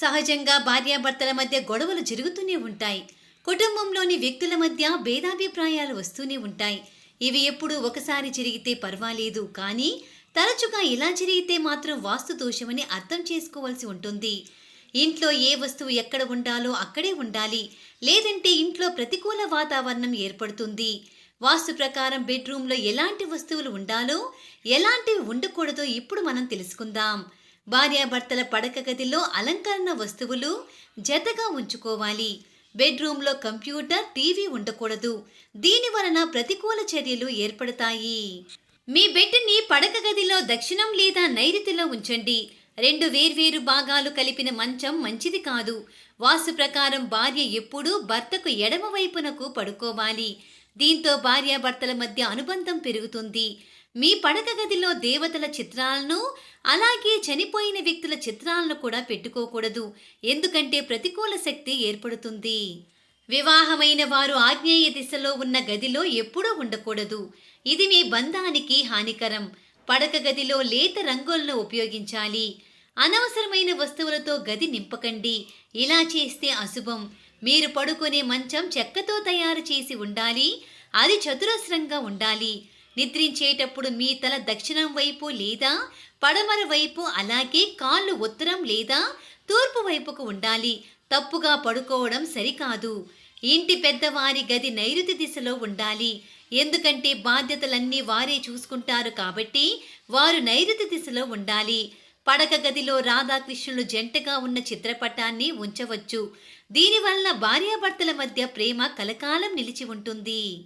సహజంగా భార్యాభర్తల మధ్య గొడవలు జరుగుతూనే ఉంటాయి. కుటుంబంలోని వ్యక్తుల మధ్య భేదాభిప్రాయాలు వస్తూనే ఉంటాయి. ఇవి ఎప్పుడు ఒకసారి జరిగితే పర్వాలేదు కానీ తరచుగా ఇలా జరిగితే మాత్రం వాస్తు దోషమని అర్థం చేసుకోవాల్సి ఉంటుంది. ఇంట్లో ఏ వస్తువు ఎక్కడ ఉండాలో అక్కడే ఉండాలి. లేదంటే ఇంట్లో ప్రతికూల వాతావరణం ఏర్పడుతుంది. వాస్తు ప్రకారం బెడ్రూమ్లో ఎలాంటి వస్తువులు ఉండాలో ఎలాంటివి ఉండకూడదో ఇప్పుడు మనం తెలుసుకుందాం. భార్యాభర్తల పడక గదిలో అలంకరణ వస్తువులు జతగా ఉంచుకోవాలి. బెడ్రూమ్లో కంప్యూటర్ టీవీ ఉండకూడదు. దీని వలన ప్రతికూల చర్యలు ఏర్పడతాయి. మీ బెడ్ని పడక గదిలో దక్షిణం లేదా నైరుతిలో ఉంచండి. రెండు వేర్వేరు భాగాలు కలిపిన మంచం మంచిది కాదు. వాస్తు ప్రకారం భార్య ఎప్పుడూ భర్తకు ఎడమ వైపునకు పడుకోవాలి. దీంతో భార్యాభర్తల మధ్య అనుబంధం పెరుగుతుంది. మీ పడక గదిలో దేవతల చిత్రాలను అలాగే చనిపోయిన వ్యక్తుల చిత్రాలను కూడా పెట్టుకోకూడదు. ఎందుకంటే ప్రతికూల శక్తి ఏర్పడుతుంది. వివాహమైన వారు ఆగ్నేయ దిశలో ఉన్న గదిలో ఎప్పుడూ ఉండకూడదు. ఇది మీ బంధానికి హానికరం. పడక గదిలో లేత రంగులను ఉపయోగించాలి. అనవసరమైన వస్తువులతో గది నింపకండి. ఇలా చేస్తే అశుభం. మీరు పడుకునే మంచం చెక్కతో తయారు చేసి ఉండాలి. అది చతురస్రంగా ఉండాలి. నిద్రించేటప్పుడు మీ తల దక్షిణం వైపు లేదా పడమర వైపు అలాగే కాళ్ళు ఉత్తరం లేదా తూర్పు వైపుకు ఉండాలి. తప్పుగా పడుకోవడం సరికాదు. ఇంటి పెద్దవారి గది నైరుతి దిశలో ఉండాలి. ఎందుకంటే బాధ్యతలన్నీ వారే చూసుకుంటారు కాబట్టి వారు నైరుతి దిశలో ఉండాలి. పడక గదిలో రాధాకృష్ణులు జంటగా ఉన్న చిత్రపటాన్ని ఉంచవచ్చు. దీనివల్ల భార్యాభర్తల మధ్య ప్రేమ కలకాలం నిలిచి ఉంటుంది.